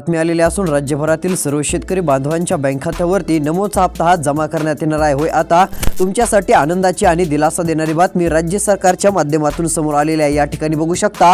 बातमी आलेली असून राज्यभरातील सर्व शेतकरी बांधवांच्या बँक खात्यावरती नमोचा हप्ता हा जमा करण्यात येणार आहे. होय आता तुमच्यासाठी आनंदाची आणि दिलासा देणारी बातमी राज्य सरकारच्या माध्यमातून समोर आलेली आहे. या ठिकाणी बघू शकता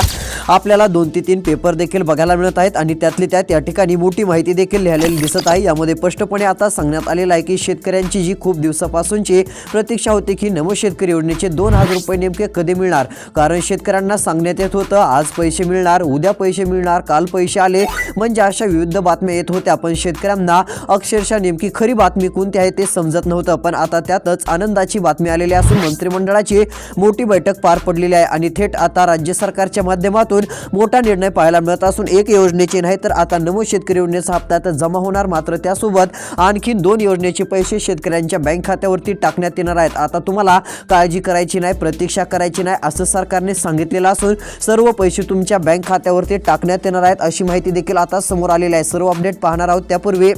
आपल्याला दोन ते तीन पेपर देखील बघायला मिळत आहेत आणि त्यातली त्यात या ठिकाणी मोठी माहिती देखील लिहिलेली दिसत आहे. यामध्ये स्पष्टपणे आता सांगण्यात आलेलं आहे की शेतकऱ्यांची जी खूप दिवसापासूनची प्रतीक्षा होती की नमो शेतकरी योजनेचे दोन हजार रुपये नेमके कधी मिळणार? कारण शेतकऱ्यांना सांगण्यात येत होतं आज पैसे मिळणार उद्या पैसे मिळणार काल पैसे आले. म्हणजे अशा विविध बातम्या येत होत्या पण शेतकऱ्यांना अक्षरशः नेमकी खरी बातमी कोणती आहे ते समजत नव्हतं. पण आता त्यातच आनंदाची बातमी आलेली असून मंत्रिमंडळाची मोठी बैठक पार पडलेली आहे आणि थेट आता राज्य सरकारच्या माध्यमातून मोठा निर्णय पाहायला मिळत असून एक योजनेचे नाही तर आता नमो शेतकरी योजनेचा हप्ता आता जमा होणार. मात्र त्यासोबत आणखीन दोन योजनेचे पैसे शेतकऱ्यांच्या बँक खात्यावरती टाकण्यात येणार आहेत. आता तुम्हाला काळजी करायची नाही प्रतीक्षा करायची नाही असं सरकारने सांगितलेलं असून सर्व पैसे तुमच्या बँक खात्यावरती टाकण्यात येणार आहेत अशी माहिती देखील आता समोर आलेला आहे. सर्व अपडेट पाहणार आहोत. त्यापूर्वी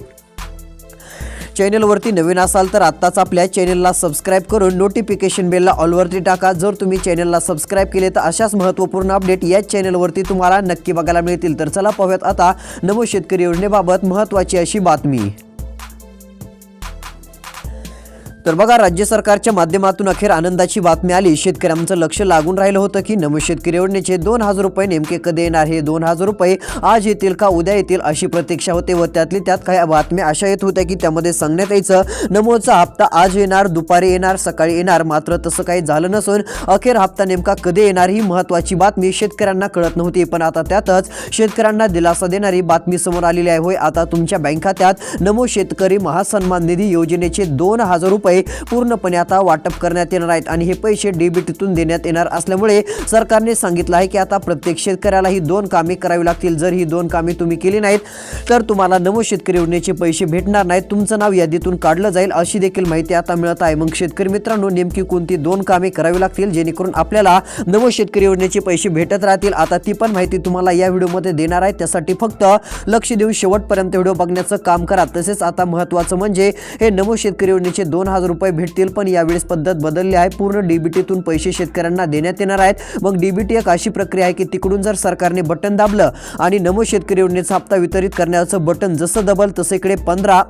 चॅनलवरती नवीन असाल तर आत्ताच आपल्या चॅनलला सबस्क्राईब करून नोटिफिकेशन बेलला ऑलवरती टाका. जर तुम्ही चॅनलला सबस्क्राईब केले तर अशाच महत्त्वपूर्ण अपडेट याच चॅनलवरती तुम्हाला नक्की बघायला मिळतील. तर चला पाहूयात आता नमो शेतकरी योजनेबाबत महत्त्वाची अशी बातमी. तर बघा राज्य सरकारच्या माध्यमातून अखेर आनंदाची बातमी आली. शेतकऱ्यांचं लक्ष लागून राहिलं होतं की नमो शेतकरी योजनेचे दोन हजार रुपये नेमके कधी येणार? हे दोन हजार रुपये आज येतील का उद्या येतील अशी प्रतीक्षा होते व त्यातली त्यात काही बातम्या अशा येत होत्या की त्यामध्ये सांगण्यात यायचं नमोचा हप्ता आज येणार दुपारी येणार सकाळी येणार मात्र तसं काही झालं नसून अखेर हप्ता नेमका कधी येणार ही महत्त्वाची बातमी शेतकऱ्यांना कळत नव्हती. पण आता त्यातच शेतकऱ्यांना दिलासा देणारी बातमी समोर आलेली आहे. होय आता तुमच्या बँक खात्यात नमो शेतकरी महासन्मान निधी योजनेचे दोन हजार रुपये पूर्णपणे आता वाटप करण्यात येणार आहेत आणि हे पैसे डेबिटतून देण्यात येणार असल्यामुळे सरकारने सांगितलं आहे की आता प्रत्येक शेतकऱ्याला ही दोन कामे करावी लागतील. जर ही दोन कामे तुम्ही केली नाहीत तर तुम्हाला नमो शेतकरी योजनेचे पैसे भेटणार नाहीत. तुमचं नाव यादीतून काढलं जाईल अशी देखील माहिती आता मिळत आहे. मग शेतकरी मित्रांनो नेमकी कोणती दोन कामे करावी लागतील? जेणेकरून आपल्याला नमो शेतकरी योजनेचे पैसे भेटत राहतील. आता ती पण माहिती तुम्हाला या व्हिडिओमध्ये देणार आहे. त्यासाठी फक्त लक्ष देऊन शेवटपर्यंत व्हिडिओ बघण्याचं काम करा. तसेच आता महत्त्वाचं म्हणजे हे नमो शेतकरी योजनेचे दोन हजार रुपये भेटतील पण यावेळेस पद्धत बदलली आहे. पूर्ण डीबीटीतून पैसे शेतकऱ्यांना देण्यात येणार आहेत. मग डीबीटी एक अशी प्रक्रिया आहे की तिकडून जर सरकारने बटन दाबलं आणि नमो शेतकरी योजनेचा हप्ता वितरित करण्याचं बटन जसं दबल तसं इकडे पंधरा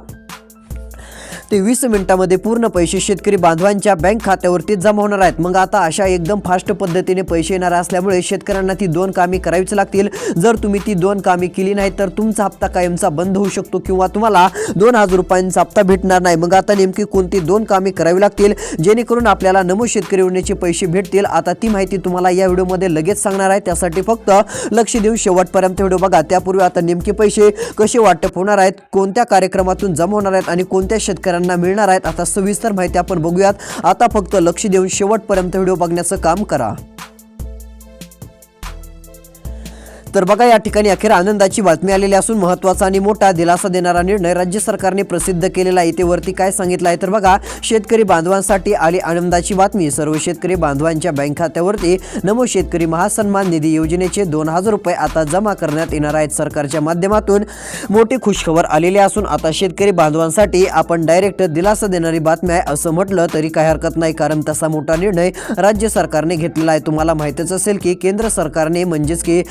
ते वीस मिनिटामध्ये पूर्ण पैसे शेतकरी बांधवांच्या बँक खात्यावरती जमा होणार आहेत. मग आता अशा एकदम फास्ट पद्धतीने पैसे येणार असल्यामुळे शेतकऱ्यांना ती दोन कामे करावीच लागतील. जर तुम्ही ती दोन कामे केली नाही तर तुमचा हप्ता कायमचा बंद होऊ शकतो किंवा तुम्हाला दोन हजार रुपयांचा हप्ता भेटणार नाही. मग आता नेमकी कोणती दोन कामे करावी लागतील? जेणेकरून आपल्याला नमो शेतकरी योजनेचे पैसे भेटतील. आता ती माहिती तुम्हाला या व्हिडिओमध्ये लगेच सांगणार आहे. त्यासाठी फक्त लक्ष देऊन शेवटपर्यंत व्हिडिओ बघा. त्यापूर्वी आता नेमके पैसे कसे वाटप होणार आहेत? कोणत्या कार्यक्रमातून जमा होणार आहेत? आणि कोणत्या शेतकऱ्यांना मिळणार आहेत. आता सविस्तर माहिती आपण बघूयात. आता फक्त लक्ष देऊन शेवटपर्यंत व्हिडिओ बघण्याचं काम करा. तर बघा या ठिकाणी अखेर आनंदाची बातमी आलेली असून महत्त्वाचा आणि मोठा दिलासा देणारा निर्णय राज्य सरकारने प्रसिद्ध केलेला आहे. इथे वरती काय सांगितलं आहे तर बघा शेतकरी बांधवांसाठी आली आनंदाची बातमी. सर्व शेतकरी बांधवांच्या बँक खात्यावरती नमो शेतकरी महासन्मान निधी योजनेचे दोन हजार रुपये आता जमा करण्यात येणार आहेत. सरकारच्या माध्यमातून मोठी खुशखबर आलेली असून आता शेतकरी बांधवांसाठी आपण डायरेक्ट दिलासा देणारी बातमी आहे असं म्हटलं तरी काही हरकत नाही कारण तसा मोठा निर्णय राज्य सरकारने घेतलेला आहे. तुम्हाला माहितीच असेल की केंद्र सरकारने म्हणजेच की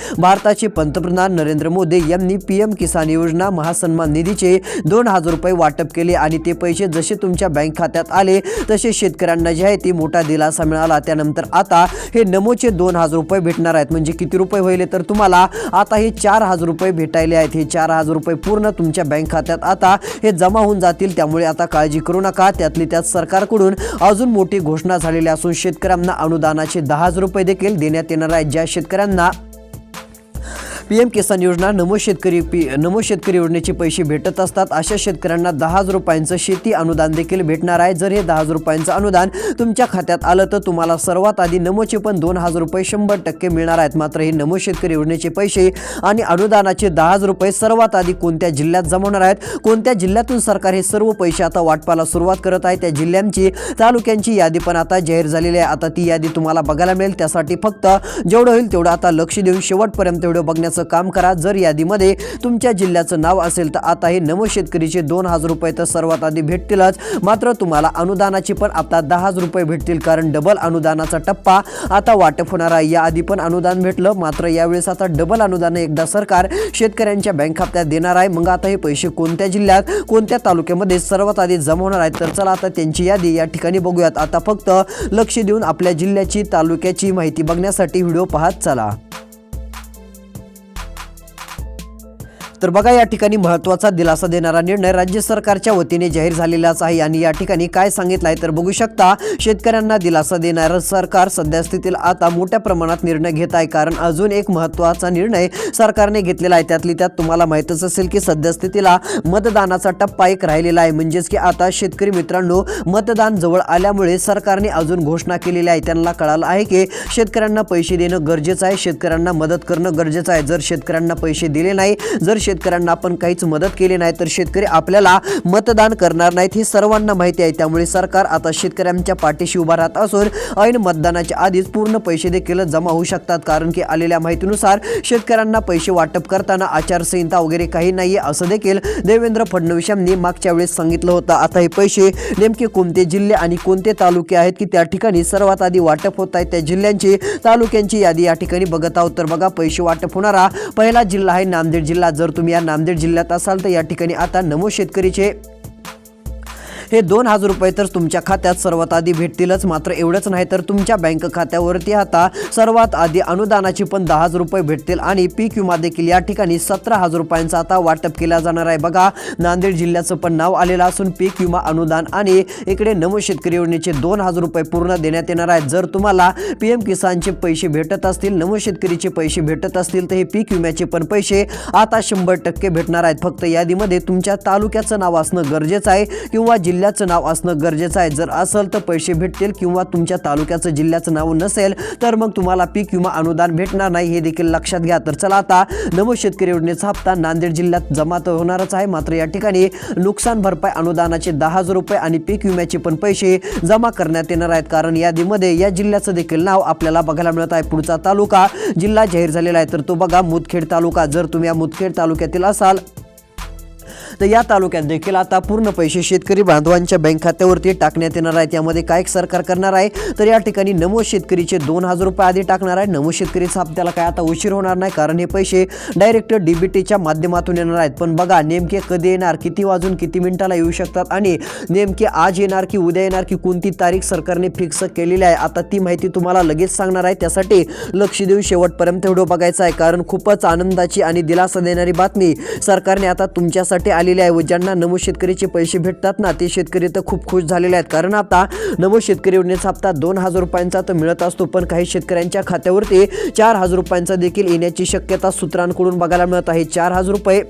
भारताचे पंतप्रधान नरेंद्र मोदी यांनी पी एम किसान योजना महासन्मान निधीचे दोन हजार रुपये वाटप केले आणि ते पैसे जसे तुमच्या बँक खात्यात आले तसे शेतकऱ्यांना जे आहे ती मोठा दिलासा मिळाला. त्यानंतर आता हे नमोचे दोन हजार रुपये भेटणार आहेत. म्हणजे किती रुपये होईल तर तुम्हाला आता हे चार हजार रुपये भेटायले आहेत. हे चार हजार रुपये पूर्ण तुमच्या बँक खात्यात आता हे जमा होऊन जातील. त्यामुळे आता काळजी करू नका. त्यातली त्यात सरकारकडून अजून मोठी घोषणा झालेली असून शेतकऱ्यांना अनुदानाचे दहा हजार रुपये देखील देण्यात येणार आहेत. ज्या शेतकऱ्यांना पी एम किसान योजना नमो शेतकरी पी नमो शेतकरी योजनेचे पैसे भेटत असतात. अशा शेतकऱ्यांना दहा हजार रुपयांचं शेती अनुदान देखील भेटणार आहे. जर हे दहा हजार रुपयांचं अनुदान तुमच्या खात्यात आलं तर तुम्हाला सर्वात आधी नमोचे पण दोन हजार रुपये शंभर टक्के मिळणार आहेत. मात्र हे नमो शेतकरी योजनेचे पैसे आणि अनुदानाचे दहा हजार रुपये सर्वात आधी कोणत्या जिल्ह्यात जमवणार आहेत? कोणत्या जिल्ह्यातून सरकार हे सर्व पैसे आता वाटपाला सुरुवात करत आहे? त्या जिल्ह्यांची तालुक्यांची यादी पण आता जाहीर झालेली आहे. आता ती यादी तुम्हाला बघायला मिळेल. त्यासाठी फक्त जेवढं होईल तेवढं आता लक्ष देऊन शेवटपर्यंत व्हिडिओ बघण्याचा महत्त्वाचं काम करा. जर यादीमध्ये तुमच्या जिल्ह्याचं नाव असेल तर आता हे नव शेतकरीचे दोन हजार रुपये तर सर्वात आधी भेटतीलच. मात्र तुम्हाला अनुदानाची पण आता दहा हजार रुपये भेटतील कारण डबल अनुदानाचा टप्पा. आता वाटप होणार आहे याआधी पण अनुदान भेटलं. मात्र यावेळेस आता डबल अनुदान एकदा सरकार शेतकऱ्यांच्या बँक खात्यात देणार आहे. मग आता हे पैसे कोणत्या जिल्ह्यात कोणत्या तालुक्यामध्ये सर्वात आधी जमा होणार आहेत? तर चला आता त्यांची यादी या ठिकाणी बघूयात. आता फक्त लक्ष देऊन आपल्या जिल्ह्याची तालुक्याची माहिती बघण्यासाठी व्हिडिओ पाहत चला. तर बघा या ठिकाणी महत्त्वाचा दिलासा देणारा निर्णय राज्य सरकारच्या वतीने जाहीर झालेलाच आहे. आणि या ठिकाणी काय सांगितलं आहे तर बघू शकता शेतकऱ्यांना दिलासा देणारं सरकार सध्यास्थितीत आता मोठ्या प्रमाणात निर्णय घेत आहे. कारण अजून एक महत्त्वाचा निर्णय सरकारने घेतलेला आहे. त्यातली त्यात तुम्हाला माहीतच असेल की सद्यस्थितीला मतदानाचा टप्पा एक राहिलेला आहे. म्हणजेच की आता शेतकरी मित्रांनो मतदान जवळ आल्यामुळे सरकारने अजून घोषणा केलेली आहे त्यांना कळालं आहे की शेतकऱ्यांना पैसे देणं गरजेचं आहे. शेतकऱ्यांना मदत करणं गरजेचं आहे. जर शेतकऱ्यांना पैसे दिले नाही जर शेतकऱ्यांना आपण काहीच मदत केली नाही तर शेतकरी आपल्याला मतदान करणार नाहीत हे सर्वांना माहिती आहे. त्यामुळे सरकार आता शेतकऱ्यांच्या पाठीशी उभा राहत असून ऐन मतदानाच्या आधीच पूर्ण पैसे देखील जमा होऊ शकतात. कारण की आलेल्या माहितीनुसार शेतकऱ्यांना पैसे वाटप करताना आचारसंहिता वगैरे काही नाही असं देखील देवेंद्र फडणवीस यांनी मागच्या वेळेस सांगितलं होतं. आता हे पैसे नेमके कोणते जिल्हे आणि कोणते तालुके आहेत की त्या ठिकाणी सर्वात आधी वाटप होत आहेत त्या जिल्ह्यांची तालुक्यांची यादी या ठिकाणी बघत आहोत. तर बघा पैसे वाटप होणारा पहिला जिल्हा आहे नांदेड जिल्हा. जर तुम्ही या नांदेड जिल्ह्यात असाल तर या ठिकाणी आता नमो शेतकरीचे हे दोन हजार रुपये तर तुमच्या खात्यात सर्वात आधी भेटतीलच. मात्र एवढंच नाही तर तुमच्या बँक खात्यावरती आता सर्वात आधी अनुदानाची पण दहा हजार रुपये भेटतील आणि पीक विमा देखील या ठिकाणी सतरा हजार रुपयांचा आता वाटप केला जाणार आहे. बघा नांदेड जिल्ह्याचं पण नाव आलेलं असून पीक विमा अनुदान आणि इकडे नमो शेतकरी योजनेचे दोन हजार रुपये पूर्ण देण्यात येणार आहेत जर तुम्हाला पी एम किसानचे पैसे भेटत असतील नमो शेतकरीचे पैसे भेटत असतील तर हे पीक विम्याचे पण पैसे आता शंभर टक्के भेटणार आहेत. फक्त यादीमध्ये तुमच्या तालुक्याचं नाव असणं गरजेचं आहे किंवा जिल्ह्याचं नाव असणं गरजेचं आहे. जर असेल तर पैसे भेटतील किंवा तुमच्या तालुक्याचं जिल्ह्याचं नाव नसेल तर मग तुम्हाला पीक विमा अनुदान भेटणार नाही हे देखील लक्षात घ्या. तर चला आता नमो शेतकरी योजनेचा हप्ता नांदेड जिल्ह्यात जमा तर होणारच आहे. मात्र या ठिकाणी नुकसान भरपाई अनुदानाचे दहा हजार रुपये आणि पीक विम्याचे पण पैसे जमा करण्यात येणार आहेत. कारण यादीमध्ये या जिल्ह्याचं देखील नाव आपल्याला बघायला मिळत आहे. पुढचा तालुका जिल्हा जाहीर झालेला आहे. तर तो बघा मुदखेड तालुका. जर तुम्ही या मुदखेड तालुक्यातील असाल तर या तालुक्यात देखील आता पूर्ण पैसे शेतकरी बांधवांच्या बँक खात्यावरती टाकण्यात येणार आहे त्यामध्ये काय सरकार करणार आहे? तर या ठिकाणी नमो शेतकरीचे दोन हजार रुपये आधी टाकणार आहे नमो शेतकरीचा हप्त्याला काय आता उशीर होणार नाही? कारण हे पैसे डायरेक्ट डीबीटीच्या माध्यमातून येणार आहेत. पण बघा नेमके कधी येणार किती वाजून किती मिनिटाला येऊ शकतात? आणि नेमके आज येणार की उद्या येणार की कोणती तारीख सरकारने फिक्स केलेली आहे? आता ती माहिती तुम्हाला लगेच सांगणार आहे. त्यासाठी लक्ष देऊन शेवटपर्यंत व्हिडिओ बघायचा आहे. कारण खूपच आनंदाची आणि दिलासा देणारी बातमी सरकारने आता तुमच्यासाठी आलेले आहे व ज्यांना नमो शेतकरीचे पैसे भेटतात ना ते शेतकरी तर खूप खुश झालेले आहेत. कारण आता नमो शेतकरी योजनेचा हप्ता दोन हजार रुपयांचा तर मिळत असतो पण काही शेतकऱ्यांच्या खात्यावरती चार हजार रुपयांचा देखील येण्याची शक्यता सूत्रांकडून बघायला मिळत आहे. चार हजार रुपये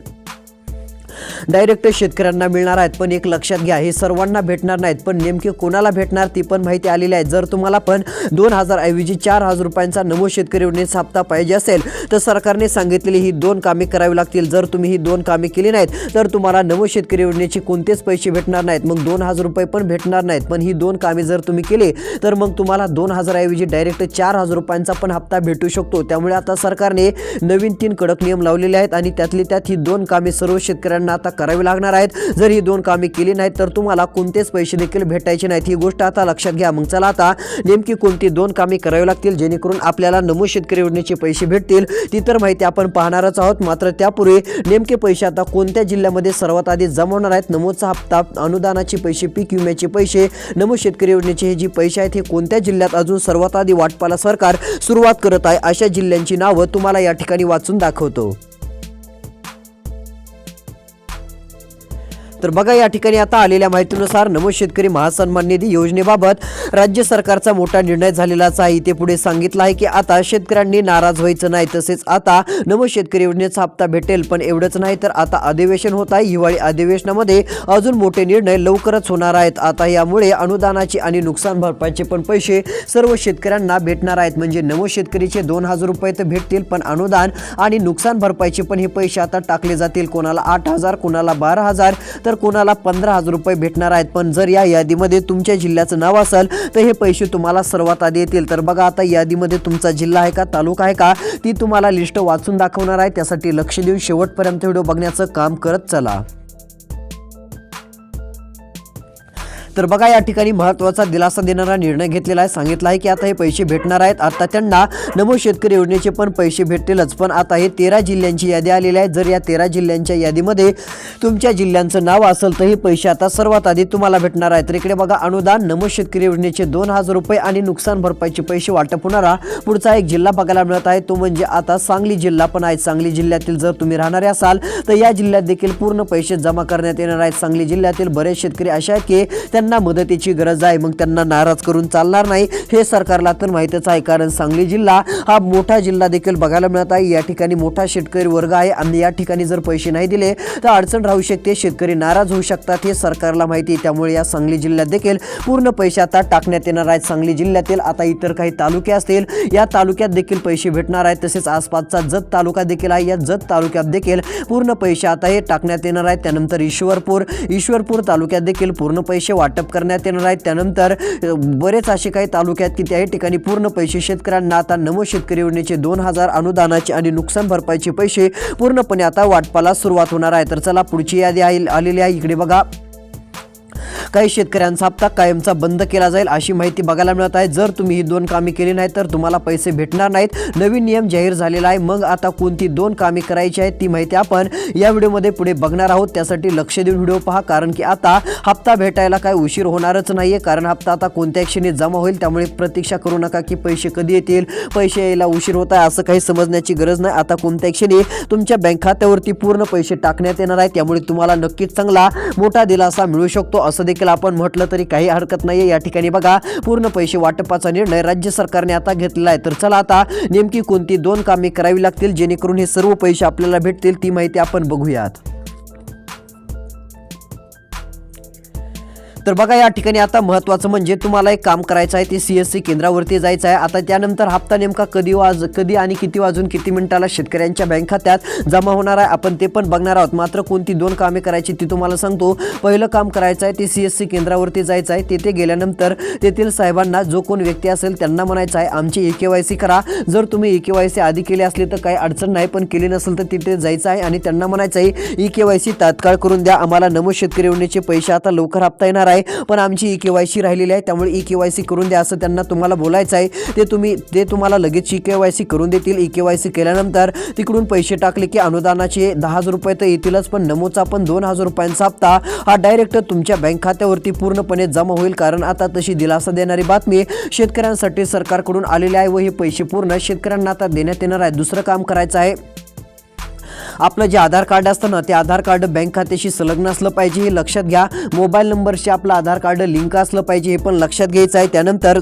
डायरेक्ट शेतकऱ्यांना मिळणार आहेत पण एक लक्षात घ्या हे सर्वांना भेटणार नाहीत पण नेमके कोणाला भेटणार ती पण माहिती आलेली आहे. जर तुम्हाला पण दोन हजारऐवजी चार हजार रुपयांचा नमो शेतकरी योजनेचा हप्ता पाहिजे असेल तर सरकारने सांगितलेली ही दोन कामे करावी लागतील. जर तुम्ही ही दोन कामे केली नाहीत तर तुम्हाला नमो शेतकरी योजनेचे कोणतेच पैसे भेटणार नाहीत. मग दोन हजार रुपये पण भेटणार नाहीत. पण ही दोन कामे जर तुम्ही केली तर मग तुम्हाला दोन हजारऐवजी डायरेक्ट चार हजार रुपयांचा पण हप्ता भेटू शकतो. त्यामुळे आता सरकारने नवीन तीन कडक नियम लावलेले आहेत आणि त्यातली त्यात ही दोन कामे सर्व शेतकऱ्यांना आता करावी लागणार आहेत. जर ही दोन कामे केली नाहीत तर तुम्हाला कोणतेच पैसे देखील भेटायचे नाहीत. ही गोष्ट आता लक्षात घ्या. मग चला आता नेमकी कोणती दोन कामे करावी लागतील जेणेकरून आपल्याला नमो शेतकरी योजनेचे पैसे भेटतील. ती तर माहिती आपण पाहणारच आहोत. मात्र त्यापूर्वी नेमके पैसे आता कोणत्या जिल्ह्यामध्ये सर्वात आधी जमवणार आहेत? नमोचा हप्ता अनुदानाचे पैसे पीक विम्याचे पैसे नमो शेतकरी योजनेचे हे जी पैसे आहेत हे कोणत्या जिल्ह्यात अजून सर्वात आधी वाटपाला सरकार सुरुवात करत आहे अशा जिल्ह्यांची नावं तुम्हाला या ठिकाणी वाचून दाखवतो. तर बघा या ठिकाणी आता आलेल्या माहितीनुसार नमो शेतकरी महासन्मान निधी योजनेबाबत राज्य सरकारचा मोठा निर्णय झालेलाच आहे. ते पुढे सांगितलं आहे की आता शेतकऱ्यांनी नाराज व्हायचं नाही. तसेच आता नमो शेतकरी योजनेचा हप्ता भेटेल पण एवढंच नाही तर आता अधिवेशन होत आहे. हिवाळी अधिवेशनामध्ये अजून मोठे निर्णय लवकरच होणार आहेत. आता यामुळे अनुदानाचे आणि नुकसान भरपाईचे पण पैसे सर्व शेतकऱ्यांना भेटणार आहेत. म्हणजे नमो शेतकरीचे दोन हजार रुपये तर भेटतील पण अनुदान आणि नुकसान भरपाईचे पण हे पैसे आता टाकले जातील. कोणाला आठ हजार कोणाला बारा हजार तर कोणाला पंधरा हजार रुपये भेटणार आहेत. पण जर या यादीमध्ये तुमच्या जिल्ह्याचं नाव असेल तर हे पैसे तुम्हाला सर्वात आधी येतील. तर बघा आता यादीमध्ये तुमचा जिल्हा आहे का तालुका आहे का ती तुम्हाला लिस्ट वाचून दाखवणार आहे. त्यासाठी लक्ष देऊन शेवटपर्यंत व्हिडिओ बघण्याचं काम करत चला. तर बघा या ठिकाणी महत्त्वाचा दिलासा देणारा निर्णय घेतलेला आहे सांगितलं आहे की आता हे पैसे भेटणार आहेत. आता त्यांना नमो शेतकरी योजनेचे पण पैसे भेटतीलच पण आता हे तेरा जिल्ह्यांची यादी आलेली आहे. जर या तेरा जिल्ह्यांच्या यादीमध्ये तुमच्या जिल्ह्यांचं नाव असेल तर हे पैसे आता सर्वात आधी तुम्हाला भेटणार आहेत. तर इकडे बघा अनुदान नमो शेतकरी योजनेचे दोन हजार रुपये आणि नुकसान भरपाईचे पैसे वाटप होणारा पुढचा एक जिल्हा बघायला मिळत आहे. तो म्हणजे आता सांगली जिल्हा पण आहे. सांगली जिल्ह्यातील जर तुम्ही राहणारे असाल तर या जिल्ह्यात देखील पूर्ण पैसे जमा करण्यात येणार आहेत. सांगली जिल्ह्यातील बरेच शेतकरी असे आहेत की त्यांना त्यांना मदतीची गरज आहे. मग त्यांना नाराज करून चालणार नाही हे सरकारला तर माहीतच आहे. कारण सांगली जिल्हा हा मोठा जिल्हा देखील बघायला मिळत आहे. या ठिकाणी मोठा शेतकरी वर्ग आहे आणि या ठिकाणी जर पैसे नाही दिले तर अडचण राहू शकते. शेतकरी नाराज होऊ शकतात हे सरकारला माहिती आहे. त्यामुळे या सांगली जिल्ह्यात देखील पूर्ण पैसे आता टाकण्यात येणार आहेत. सांगली जिल्ह्यातील आता इतर काही तालुके असतील या तालुक्यात देखील पैसे भेटणार आहेत. तसेच आसपासचा जत तालुका देखील आहे. या जत तालुक्यात देखील पूर्ण पैसे आता हे टाकण्यात येणार आहेत. त्यानंतर ईश्वरपूर ईश्वरपूर तालुक्यात देखील पूर्ण पैसे वाटप करण्यात येणार आहेत त्यानंतर बरेच असे काही तालुके आहेत की त्याही ठिकाणी पूर्ण पैसे शेतकऱ्यांना आता नमो शेतकरी योजनेचे दोन हजार अनुदानाचे आणि नुकसान भरपाईचे पैसे पूर्णपणे आता वाटपाला सुरुवात होणार आहे. तर चला पुढची यादी आलेली आहे. इकडे बघा. काही शेतकऱ्यांचा हप्ता कायमचा बंद केला जाईल अशी माहिती बघायला मिळत आहे. जर तुम्ही ही दोन कामे केली नाही तर तुम्हाला पैसे भेटणार नाहीत. नवीन नियम जाहीर झालेला आहे. मग आता कोणती दोन कामे करायची आहेत ती माहिती आपण या व्हिडिओमध्ये पुढे बघणार आहोत. त्यासाठी लक्ष देऊन व्हिडिओ पहा कारण की आता हप्ता भेटायला काय उशीर होणारच नाहीये. कारण हप्ता आता कोणत्या क्षणी जमा होईल त्यामुळे प्रतीक्षा करू नका की पैसे कधी येतील. पैसे यायला उशीर होत आहे असं काही समजण्याची गरज नाही. आता कोणत्या क्षणी तुमच्या बँक खात्यावरती पूर्ण पैसे टाकण्यात येणार आहे. त्यामुळे तुम्हाला नक्कीच चांगला मोठा दिलासा मिळू शकतो. असं देखील आपण म्हटलं तरी काही हरकत नाही या ठिकाणी बघा पूर्ण पैसे वाटपाचा निर्णय राज्य सरकारने आता घेतलेला आहे. तर चला आता नेमकी कोणती दोन कामे करावी लागतील जेणेकरून हे सर्व पैसे आपल्याला भेटतील ती माहिती आपण बघूयात. तर बघा या ठिकाणी आता महत्त्वाचं म्हणजे तुम्हाला एक काम करायचं आहे ते सी एस सी केंद्रावरती जायचं आहे. आता त्यानंतर हप्ता नेमका कधी वाज कधी आणि किती वाजून किती मिनिटाला शेतकऱ्यांच्या बँक खात्यात जमा होणार आहे आपण ते पण बघणार आहोत. मात्र कोणती दोन कामे करायची ती तुम्हाला सांगतो. पहिलं काम करायचं आहे ते सी एस सी केंद्रावरती जायचं आहे. तेथे गेल्यानंतर तेथील साहेबांना जो कोण व्यक्ती असेल त्यांना म्हणायचं आहे आमची ए के वाय सी करा. जर तुम्ही ए के वाय सी आधी केली असली तर काही अडचण नाही पण केली नसेल तर तिथे जायचं आहे आणि त्यांना म्हणायचं आहे ई के वाय सी तात्काळ करून द्या. आम्हाला नमो शेतकरी योजनेचे पैसे आता लवकर हप्ता येणार आहे. पण आमची ई के वाय सी राहिलेली आहे. त्यामुळे ई के वाय सी करून द्या असं त्यांना तुम्हाला बोलायचं आहे. ते तुम्ही ते तुम्हाला लगेच ई के वाय सी करून देतील. ई के वाय सी केल्यानंतर तिकडून पैसे टाकले की अनुदानाचे दहा हजार रुपये तर येतीलच पण नमोचा पण दोन हजार रुपयांचा हप्ता हा डायरेक्ट तुमच्या बँक खात्यावरती पूर्णपणे जमा होईल. कारण आता तशी दिलासा देणारी बातमी शेतकऱ्यांसाठी सरकारकडून आलेली आहे व हे पैसे पूर्ण शेतकऱ्यांना आता देण्यात येणार आहे. दुसरं काम करायचं आहे. आपलं जे आधार कार्ड असतं ना ते आधार कार्ड बँक खात्याशी संलग्न असलं पाहिजे. हे लक्षात घ्या. मोबाईल नंबरशी आपलं आधार कार्ड लिंक असलं पाहिजे हे पण लक्षात घ्यायचं आहे. त्यानंतर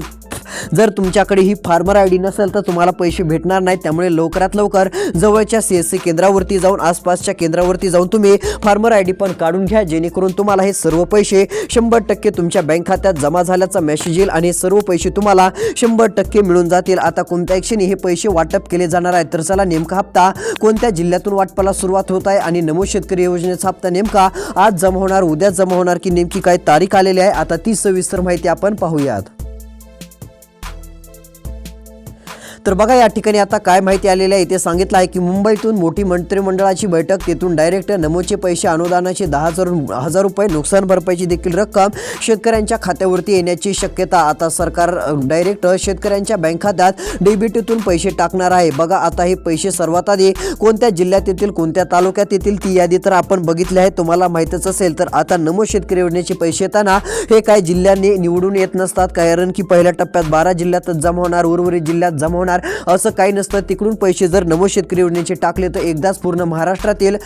जर तुमच्याकडे ही फार्मर आय डी नसेल तर तुम्हाला पैसे भेटणार नाहीत. त्यामुळे लवकरात लवकर जवळच्या सी एस सी केंद्रावरती जाऊन आसपासच्या केंद्रावरती जाऊन तुम्ही फार्मर आय डी पण काढून घ्या. जेणेकरून तुम्हाला हे सर्व पैसे शंभर टक्के तुमच्या बँक खात्यात जमा झाल्याचा मेसेज येईल आणि सर्व पैसे तुम्हाला शंभर टक्के मिळून जातील. आता कोणत्या क्षणी हे पैसे वाटप केले जाणार आहे तर चला नेमका हप्ता कोणत्या जिल्ह्यातून वाटपाला सुरुवात होत आहे आणि नमो शेतकरी योजनेचा हप्ता नेमका आज जमा होणार उद्या जमा होणार की नेमकी काय तारीख आलेली आहे? आता ती सविस्तर माहिती आपण पाहूयात. तर बघा या ठिकाणी आता काय माहिती आलेली आहे. इथे सांगितलं आहे की मुंबईतून मोठी मंत्रिमंडळाची बैठक तेथून डायरेक्ट नमोचे पैसे अनुदानाचे दहा हजार हजार रुपये नुकसान भरपाईची देखील रक्कम शेतकऱ्यांच्या खात्यावरती येण्याची शक्यता आता सरकार डायरेक्ट शेतकऱ्यांच्या बँक खात्यात डेबिटीतून पैसे टाकणार आहे. बघा आता हे पैसे सर्वात आधी कोणत्या जिल्ह्यात येतील कोणत्या तालुक्यात येतील ती यादी तर आपण बघितली आहे. तुम्हाला माहीतच असेल तर आता नमो शेतकरी योजनेचे पैसे येताना हे काही जिल्ह्यांनी निवडून येत नसतात. कारण की पहिल्या टप्प्यात बारा जिल्ह्यातच जमा होणार उर्वरित जिल्ह्यात जमा होणार. असं काही नसतं. तिकडून पैसे जर नमो शेतकरी योजनेचे टाकले तर एकदाच पूर्ण महाराष्ट्रातील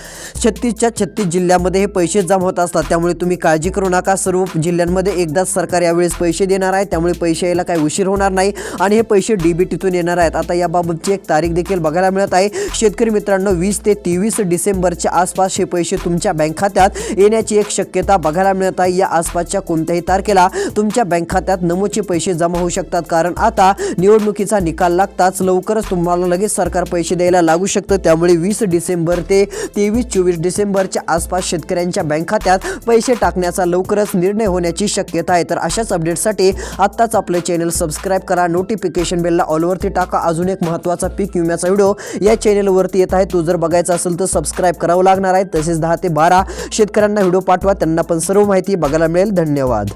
छत्तीसच्या छत्तीस जिल्ह्यामध्ये हे पैसे जमा होत असतात. त्यामुळे तुम्ही काळजी करू नका. सर्व जिल्ह्यांमध्ये एकदाच सरकार यावेळेस पैसे देणार आहे. त्यामुळे पैसे यायला काही उशीर होणार नाही आणि हे पैसे डीबीटीतून येणार आहेत. आता याबाबतची एक तारीख देखील बघायला मिळत आहे. शेतकरी मित्रांनो वीस ते तेवीस डिसेंबरच्या आसपास हे पैसे तुमच्या बँक खात्यात येण्याची एक शक्यता बघायला मिळत आहे. या आसपासच्या कोणत्याही तारखेला तुमच्या बँक खात्यात नमोचे पैसे जमा होऊ शकतात. कारण आता निवडणुकीचा निकाल लागतो आत्ताच लवकरच तुम्हाला लगेच सरकार पैसे द्यायला लागू शकतं. त्यामुळे वीस डिसेंबर ते तेवीस चोवीस डिसेंबरच्या आसपास शेतकऱ्यांच्या बँक खात्यात पैसे टाकण्याचा लवकरच निर्णय होण्याची शक्यता आहे. तर अशाच अपडेटसाठी आत्ताच आपले चॅनल सबस्क्राईब करा. नोटिफिकेशन बेलला ऑलवरती टाका. अजून एक महत्त्वाचा पीक विम्याचा व्हिडिओ या चॅनलवरती येत आहे. तो जर बघायचा असेल तर सबस्क्राईब करावं लागणार आहे. तसेच दहा ते बारा शेतकऱ्यांना व्हिडिओ पाठवा. त्यांना पण सर्व माहिती बघायला मिळेल. धन्यवाद.